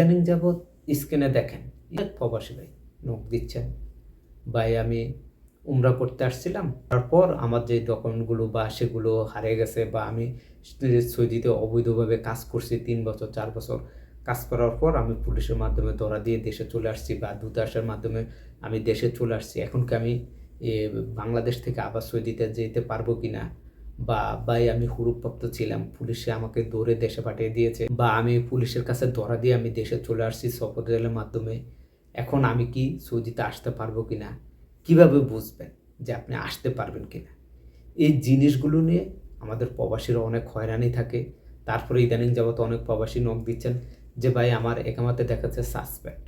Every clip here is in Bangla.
ইদানিং যাবৎ স্ক্রিনে দেখেন। প্রবাসী ভাই নখ দিচ্ছেন। ভাই, আমি উমরা করতে আসছিলাম। তারপর আমার যে ডকুমেন্টগুলো বা সেগুলো হারিয়ে গেছে বা আমি সৌদিতে অবৈধভাবে কাজ করছি তিন বছর, চার বছর কাজ করার পর আমি পুলিশের মাধ্যমে ধরা দিয়ে দেশে চলে আসছি বা দূতাবাসের মাধ্যমে আমি দেশে চলে আসছি। এখন কি আমি বাংলাদেশ থেকে আবার সৌদিতে যেতে পারব কি না বা ভাই আমি হুরুপ্রাপ্ত ছিলাম। পুলিশে আমাকে দৌড়ে দেশে পাঠিয়ে দিয়েছে। বা আমি পুলিশের কাছে ধরা দিয়ে আমি দেশে চলে আসছি সফরের মাধ্যমে। এখন আমি কি সৌদিতে আসতে পারব কি না কীভাবে বুঝবেন যে আপনি আসতে পারবেন কি না এই জিনিসগুলো নিয়ে আমাদের প্রবাসীরা অনেক হয়রানি থাকে। তারপরে ইদানিং যাবত অনেক প্রবাসী নখ দিচ্ছেন যে, ভাই, আমার একামাতে দেখাচ্ছে সাসপেন্ড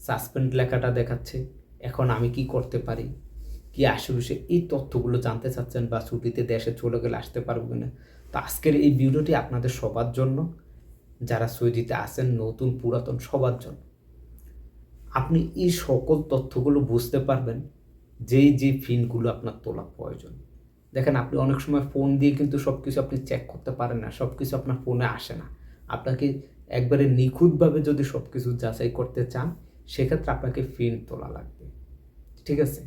সাসপেন্ড লেখাটা দেখাচ্ছে। এখন আমি কি করতে পারি? কি আশেপাশে এই তথ্যগুলো জানতে চাচ্ছেন বা ছুটিতে দেশে চলে গেলে আসতে পারব কিনা? তো আজকের এই ভিডিওটি আপনাদের সবার জন্য, যারা সৌদিতে আছেন, নতুন, পুরাতন, সবার জন্য। আপনি এই সকল তথ্যগুলো বুঝতে পারবেন, যেই যে ফিনগুলো আপনার তোলা প্রয়োজন। দেখেন, আপনি অনেক সময় ফোন দিয়ে কিন্তু সব কিছু আপনি চেক করতে পারেন না সব কিছু আপনার ফোনে আসে না। আপনাকে একবারে নিখুঁতভাবে যদি সব কিছু যাচাই করতে চান, সেক্ষেত্রে আপনাকে ফিন তোলা লাগবে। ঠিক আছে?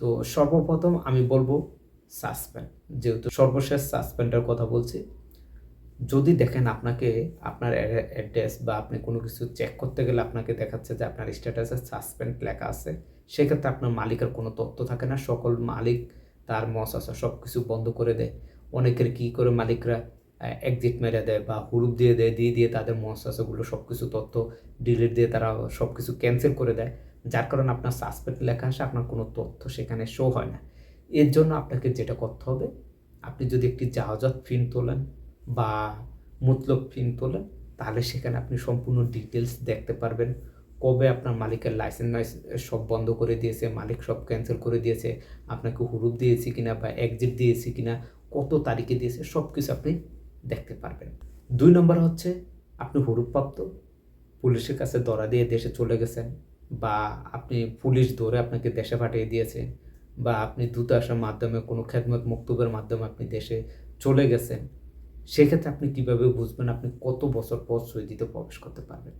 তো সর্বপ্রথম আমি বলব সাসপেন্ড। যেহেতু সর্বশেষ সাসপেন্ডের কথা বলছি, যদি দেখেন আপনাকে আপনার অ্যাড্রেস বা আপনি কোনো কিছু চেক করতে গেলে আপনাকে দেখাচ্ছে যে আপনার স্ট্যাটাসে সাসপেন্ড লেখা আছে, সেক্ষেত্রে আপনার মালিকের কোনো তথ্য থাকে না। সকল মালিক, তার আছে সব কিছু বন্ধ করে দেয়। অনেকের কী করে মালিকরা এক্সিট মেরে দেয় বা হুরুপ দিয়ে দেয়, দিয়ে দিয়ে তাদের মস আছেগুলো সব কিছু তথ্য ডিলিট দিয়ে তারা সব কিছু ক্যান্সেল করে দেয়। যার কারণে আপনার সাসপেক্ট লেখা আসে, আপনার কোনো তথ্য সেখানে শো হয় না। এর জন্য আপনাকে যেটা করতে হবে, আপনি যদি একটি জাহাজত ফিন তোলেন বা মতলব ফিন তোলেন, তাহলে সেখানে আপনি সম্পূর্ণ ডিটেলস দেখতে পারবেন। কবে আপনার মালিকের লাইসেন্স সব বন্ধ করে দিয়েছে, মালিক সব ক্যান্সেল করে দিয়েছে, আপনাকে হুরুপ দিয়েছি কিনা বা এক্সিট দিয়েছি কিনা, কত তারিখে দিয়েছে সব কিছু আপনি দেখতে পারবেন। দুই নম্বর হচ্ছে, আপনি হুরুপ্রাপ্ত পুলিশের কাছে ধরা দিয়ে দেশে চলে গেছেন। বা আপনি পুলিশ ধরে আপনাকে দেশে পাঠিয়ে দিয়েছে বা আপনি দূতাবাসের মাধ্যমে কোনো খেদমত, মক্তবের মাধ্যমে আপনি দেশে চলে গেছেন, সেক্ষেত্রে আপনি কীভাবে বুঝবেন আপনি কত বছর পর সৌদিতে প্রবেশ করতে পারবেন?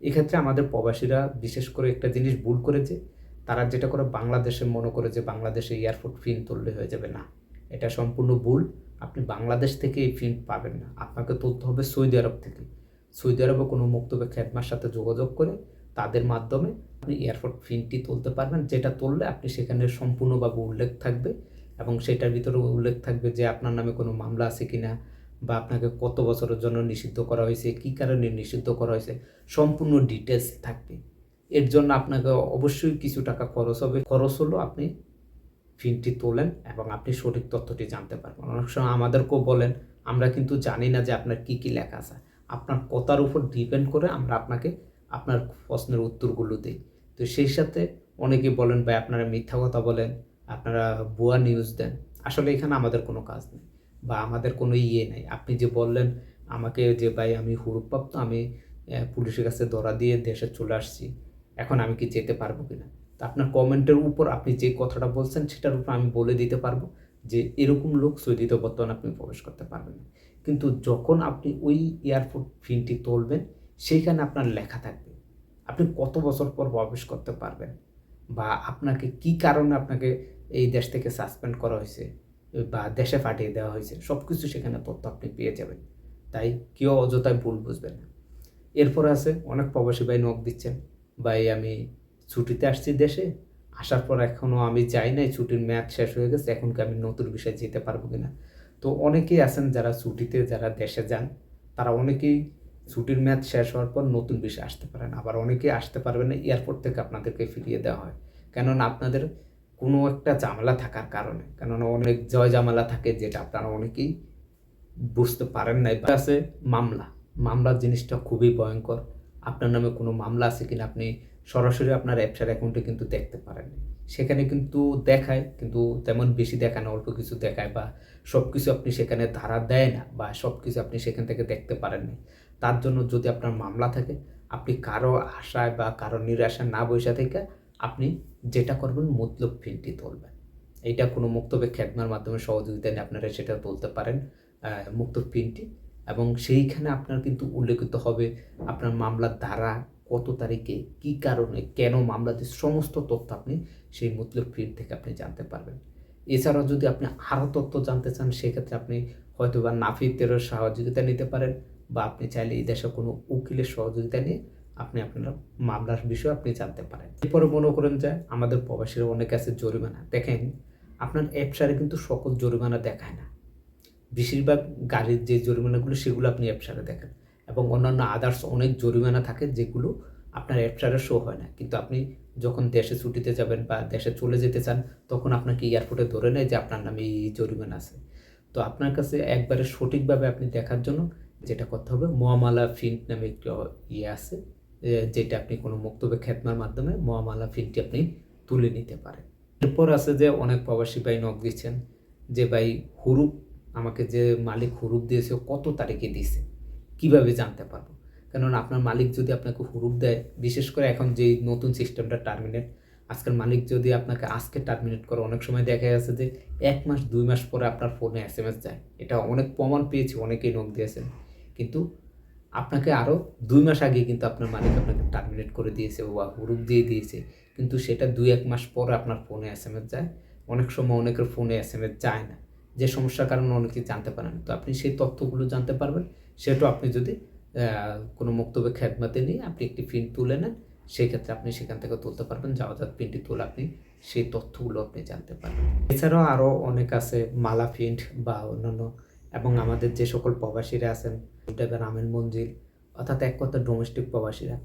এক্ষেত্রে আমাদের প্রবাসীরা বিশেষ করে একটা জিনিস ভুল করেছে, তারা যেটা করে বাংলাদেশে মনে করে যে বাংলাদেশে এয়ারপোর্ট ফিন তুললে হয়ে যাবে না। এটা সম্পূর্ণ ভুল, আপনি বাংলাদেশ থেকে এই ফিন পাবেন না। আপনাকে তুলতে হবে সৌদি আরব থেকে। সৌদি আরবে কোনো মুক্তবে খেদমার সাথে যোগাযোগ করে তাদের মাধ্যমে আপনি এয়ারপোর্ট ফিনটি তুলতে পারবেন। যেটা তুললে আপনি সেখানে সম্পূর্ণভাবে উল্লেখ থাকবে এবং সেটার ভিতরে উল্লেখ থাকবে যে আপনার নামে কোনো মামলা আছে কি না বা আপনাকে কত বছরের জন্য নিষিদ্ধ করা হয়েছে, কী কারণে নিষিদ্ধ করা হয়েছে, সম্পূর্ণ ডিটেলস থাকবে। এর জন্য আপনাকে অবশ্যই কিছু টাকা খরচ হবে। খরচ হলো আপনি ফিনটি তোলেন এবং আপনি সঠিক তথ্যটি জানতে পারবেন। অনেক সময় আমাদেরকেও বলেন, আমরা কিন্তু জানি না যে আপনার কী কী লেখা আছে। আপনার কথার উপর ডিপেন্ড করে আমরা আপনাকে আপনার প্রশ্নের উত্তরগুলো দিই তো সেই সাথে অনেকে বলেন, ভাই, আপনারা মিথ্যা কথা বলেন, আপনারা ভুয়া নিউজ দেন। আসলে এখানে আমাদের কোনো কাজ নেই বা আমাদের কোনো ইয়ে নেই। আপনি যে বললেন, আমাকে যে, ভাই, আমি হুরুপ্রাপ্ত আমি পুলিশের কাছে ধরা দিয়ে দেশে চলে আসছি, এখন আমি কি যেতে পারব কিনা? তা আপনার কমেন্টের উপর আপনি যে কথাটা বলছেন, সেটার উপর আমি বলে দিতে পারব যে, এরকম লোক সৌদিতে বর্তমানে আপনি প্রবেশ করতে পারবেন না। কিন্তু যখন আপনি ওই এয়ারপোর্ট ফিনটি তুলবেন সেইখানে আপনার লেখা থাকবে। আপনি কত বছর পর প্রবেশ করতে পারবেন বা আপনাকে কি কারণে আপনাকে এই দেশ থেকে সাসপেন্ড করা হয়েছে বা দেশে পাঠিয়ে দেওয়া হয়েছে সব কিছু সেখানে তথ্য আপনি পেয়ে যাবেন। তাই কেউ অযথায় ভুল বুঝবেন না। এরপর আছে, অনেক প্রবাসী ভাই নখ দিচ্ছেন, ভাই, আমি ছুটিতে আসছি দেশে, আসার পর এখনও আমি যাই নাই, ছুটির মেয়াদ শেষ হয়ে গেছে, এখন কি আমি নতুন বিষয়ে যেতে পারব কিনা? তো অনেকেই আছেন যারা ছুটিতে, যারা দেশে যান, তারা অনেকেই ছুটির মেয়াদ শেষ হওয়ার পর নতুন বিষয়ে আসতে পারেন আবার অনেকেই আসতে পারবেন না এয়ারপোর্ট থেকে আপনাদেরকে ফিরিয়ে দেওয়া হয়। কেননা আপনাদের কোনো একটা ঝামেলা থাকার কারণে। কেননা অনেক জয় ঝামেলা থাকে যেটা আপনারা অনেকেই বুঝতে পারেন না আছে মামলা। মামলার জিনিসটা খুবই ভয়ঙ্কর। আপনার নামে কোনো মামলা আছে কিনা আপনি সরাসরি আপনার ব্যবসার অ্যাকাউন্টে কিন্তু দেখতে পারেন সেখানে কিন্তু দেখায়, কিন্তু তেমন বেশি দেখায় না, অল্প কিছু দেখায় বা সব কিছু আপনি সেখানে ধারা দেয় না বা সব কিছু আপনি সেখান থেকে দেখতে পারেন না তার জন্য যদি আপনার মামলা থাকে, আপনি কারও আশায় বা কারও নিরাশায় না বসে থেকে আপনি যেটা করবেন মতলব ফিনটি তুলবেন। এইটা কোনো মুক্তবে খেদমার মাধ্যমে সহযোগিতা নিয়ে আপনারা সেটা তুলতে পারেন মুক্ত পিনটি এবং সেইখানে আপনার কিন্তু উল্লেখিত হবে আপনার মামলার ধারা কত তারিখে, কি কারণে, কেন মামলা দিচ্ছে সমস্ত তথ্য আপনি সেই মতলব প্রিন্ট থেকে আপনি জানতে পারবেন। এছাড়াও যদি আপনি আরও তথ্য জানতে চান, সেক্ষেত্রে আপনি হয়তো বা নাফিতের সহযোগিতা নিতে পারেন। বা আপনি চাইলে এই দেশে কোনো উকিলের সহযোগিতা নিয়ে আপনি আপনার মামলার বিষয়ে আপনি জানতে পারেন। এরপরে মনে করেন যে আমাদের প্রবাসীরা অনেক আছে জরিমানা। দেখেন, আপনার অ্যাপসারে কিন্তু সকল জরিমানা দেখায় না। বেশিরভাগ গাড়ির যে জরিমানাগুলো, সেগুলো আপনি অ্যাপসারে দেখেন। এবং অন্যান্য আদার্স অনেক জরিমানা থাকে যেগুলো আপনার অ্যাপসারে শো হয় না। কিন্তু আপনি যখন দেশে ছুটিতে যাবেন বা দেশে চলে যেতে চান, তখন আপনাকে এয়ারপোর্টে ধরে নেয় যে আপনার নামে এই জরিমানা আছে। তো আপনার কাছে একবারে সঠিকভাবে আপনি দেখার জন্য যেটা করতে হবে মোয়ামালা ফিন্ট নামে একটি ইয়ে আছে যেটা আপনি কোনো বক্তব্য খ্যাতমার মাধ্যমে মোয়ামালা ফিনটি আপনি তুলে নিতে পারেন। এরপর আছে যে অনেক প্রবাসী ভাই নক দিচ্ছেন, যে ভাই হুরুপ, আমাকে যে মালিক হুরুপ দিয়েছে কত তারিখে দিয়েছে কীভাবে জানতে পারব? কেননা আপনার মালিক যদি আপনাকে হুরুপ দেয়, বিশেষ করে এখন যে নতুন সিস্টেমটা টার্মিনেট, আজকের মালিক যদি আপনাকে আজকে টার্মিনেট করে, অনেক সময় দেখা যাচ্ছে যে এক মাস, দুই মাস পরে আপনার ফোনে এস এম এস যায়। এটা অনেক প্রমাণ পেয়েছি, অনেকেই নক দিয়েছেন। কিন্তু আপনাকে আরও দুই মাস আগে কিন্তু আপনার মালিক আপনাকে টার্মিনেট করে দিয়েছে বা হুরুপ দিয়ে দিয়েছে। কিন্তু সেটা দুই এক মাস পরে আপনার ফোনে এস এম এস যায়। অনেক সময় অনেকের ফোনে এস এম এস যায় না। যে সমস্যার কারণে অনেকে জানতে পারেন তো আপনি সেই তথ্যগুলো জানতে পারবেন। সেটাও আপনি যদি কোনো বক্তব্য খ্যাতমাতে নিয়ে আপনি একটি প্রিন্ট তুলে নেন সেই ক্ষেত্রে আপনি সেখান থেকে তুলতে পারবেন। যাওয়াজাত প্রিন্টটি তুলে আপনি সেই তথ্যগুলো আপনি জানতে পারবেন। এছাড়াও আরও অনেক আছে মালা প্রিন্ট বা অন্যান্য এবং আমাদের যে সকল প্রবাসীরা আছেন আমেন মঞ্জিল অর্থাৎ এক কথা ডোমেস্টিক প্রবাসীরা,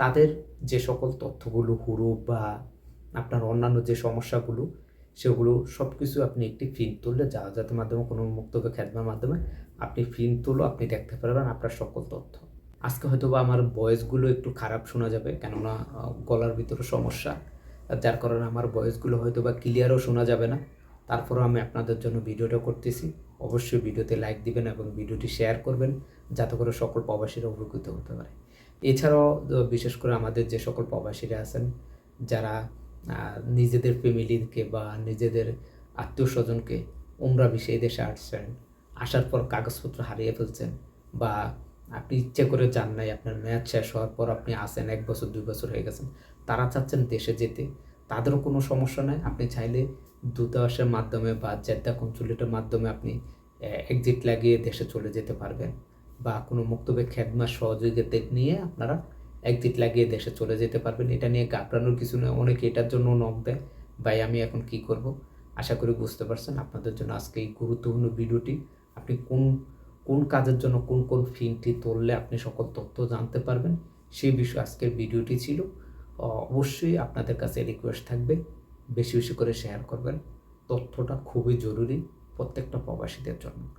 তাদের যে সকল তথ্যগুলো, হুরুপ বা আপনার অন্যান্য যে সমস্যাগুলো, সেগুলো সব কিছু আপনি একটি প্রিন্ট তুললে যাওয়াজাতের মাধ্যমে, কোনো মুক্তব্য খ্যাতমার মাধ্যমে আপনি প্রিন্ট তুলো আপনি দেখতে পারবেন আপনার সকল তথ্য। আজকে হয়তো বা আমার ভয়েসগুলো একটু খারাপ শোনা যাবে, কেননা গলার ভিতরে সমস্যা, যার কারণে আমার ভয়েসগুলো হয়তো বা ক্লিয়ারও শোনা যাবে না। তারপরেও আমি আপনাদের জন্য ভিডিওটা করতেছি। অবশ্যই ভিডিওতে লাইক দিবেন এবং ভিডিওটি শেয়ার করবেন, যাতে করে সকল প্রবাসীরা উপকৃত হতে পারে। এছাড়াও বিশেষ করে আমাদের যে সকল প্রবাসীরা আছেন, যারা নিজেদের ফ্যামিলিকে বা নিজেদের আত্মীয় স্বজনকে উমরা বিষয়ে দেশে আসছেন আসার পর কাগজপত্র হারিয়ে ফেলছেন বা আপনি ইচ্ছে করে যান নাই, আপনার ম্যাচ শেষ হওয়ার পর আপনি আসেন এক বছর, দুই বছর হয়ে গেছেন, তারা চাচ্ছেন দেশে যেতে। তাদেরও কোনো সমস্যা নাই, আপনি চাইলে দূতাবাসের মাধ্যমে বা জেদ্দা কনসুলেটের মাধ্যমে আপনি এক্সিট লাগিয়ে দেশে চলে যেতে পারবেন বা কোনো মুক্তব্য খেদমা সহযোগিতা নিয়ে আপনারা এক্সিট লাগিয়ে দেশে চলে যেতে পারবেন। এটা নিয়ে ঘাবড়ানোর কিছু নয় অনেকে এটার জন্য নক দেয়, ভাই, আমি এখন কি করব? আশা করি বুঝতে পারছেন। আপনাদের জন্য আজকে এই গুরুত্বপূর্ণ ভিডিওটি, আপনি কোন কোন কাজের জন্য কোন কোন ফিনটি তুললে আপনি সকল তথ্য জানতে পারবেন সেই বিষয়ে আজকের ভিডিওটি ছিল। অবশ্যই আপনাদের কাছে রিকোয়েস্ট থাকবে। বেশি বেশি করে শেয়ার করবেন। তথ্যটা খুবই জরুরি প্রত্যেকটা প্রবাসীদের জন্য।